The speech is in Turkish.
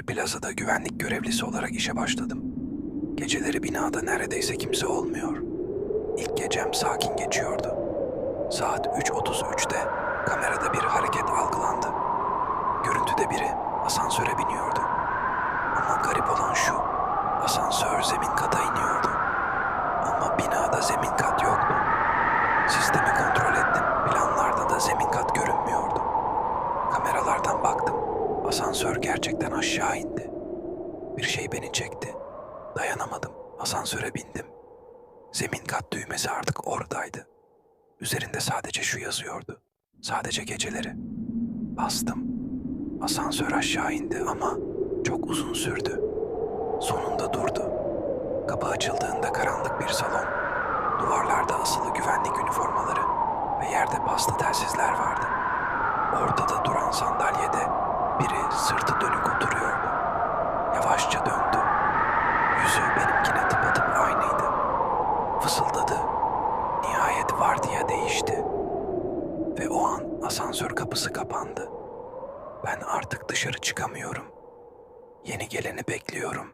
bir plazada güvenlik görevlisi olarak işe başladım. Geceleri binada neredeyse kimse olmuyor. İlk gecem sakin geçiyordu. Saat 3.33'te kamerada bir hareket algılandı. Görüntüde biri asansöre biniyordu. Ama garip olan şu, asansör zemin kata iniyordu. Ama binada zemin kat yoktu. Sistemi kontrol ettim. Planlarda da zemin kat görünmüyordu. Kameralardan baktım. Asansör gerçekten aşağı indi. Bir şey beni çekti. Dayanamadım. Asansöre bindim. Zemin kat düğmesi artık oradaydı. Üzerinde sadece şu yazıyordu. Sadece geceleri. Bastım. Asansör aşağı indi ama çok uzun sürdü. Sonunda durdu. Kapı açıldığında karanlık bir salon. Duvarlarda asılı güvenlik üniformaları ve yerde paslı telsizler vardı. Ortada duran sandalyede Fısıldadı. Nihayet vardiya değişti. Ve o an asansör kapısı kapandı. Ben artık dışarı çıkamıyorum. Yeni geleni bekliyorum.